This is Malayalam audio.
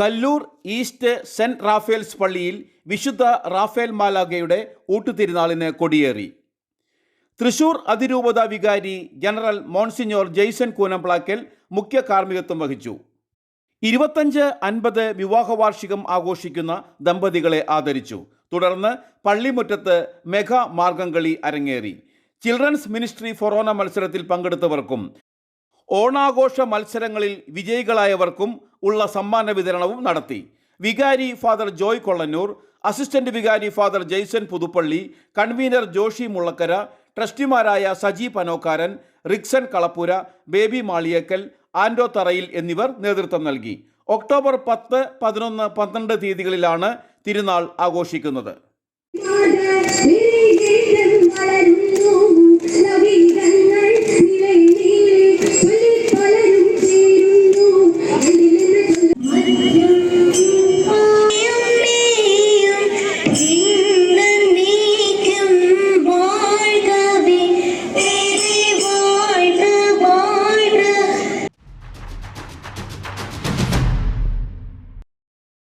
കല്ലൂർ ഈസ്റ്റ് സെന്റ് റാഫേൽസ് പള്ളിയിൽ വിശുദ്ധ റാഫേൽ മാലാഗയുടെ ഊട്ടുതിരുനാളിന് കൊടിയേറി. തൃശൂർ അതിരൂപത വികാരി ജനറൽ മോൺസിഞ്ഞോർ ജെയ്സൺ കൂനംപ്ലാക്കൽ മുഖ്യ കാർമ്മികത്വം വഹിച്ചു. ഇരുപത്തഞ്ച് അൻപത് വിവാഹവാർഷികം ആഘോഷിക്കുന്ന ദമ്പതികളെ ആദരിച്ചു. തുടർന്ന് പള്ളിമുറ്റത്ത് മെഗാ മാർഗംകളി അരങ്ങേറി. ചിൽഡ്രൻസ് മിനിസ്ട്രി ഫൊറോന മത്സരത്തിൽ പങ്കെടുത്തവർക്കും ഓണാഘോഷ മത്സരങ്ങളിൽ വിജയികളായവർക്കും ഉള്ള സമ്മാന വിതരണവും നടത്തി. വികാരി ഫാദർ ജോയ് കൊള്ളന്നൂർ അസിസ്റ്റന്റ് വികാരി ഫാദർ ജെയ്സൺ പുതുപ്പള്ളി കൺവീനർ ജോഷി മുള്ളക്കര ട്രസ്റ്റിമാരായ സജി പനോക്കാരൻ റിക്സൺ കളപ്പുര ബേബി മാളിയക്കൽ ആൻഡോ തറയിൽ എന്നിവർ നേതൃത്വം നൽകി. ഒക്ടോബർ പത്ത് പതിനൊന്ന് പന്ത്രണ്ട് തീയതികളിലാണ് തിരുനാൾ ആഘോഷിക്കുന്നത്.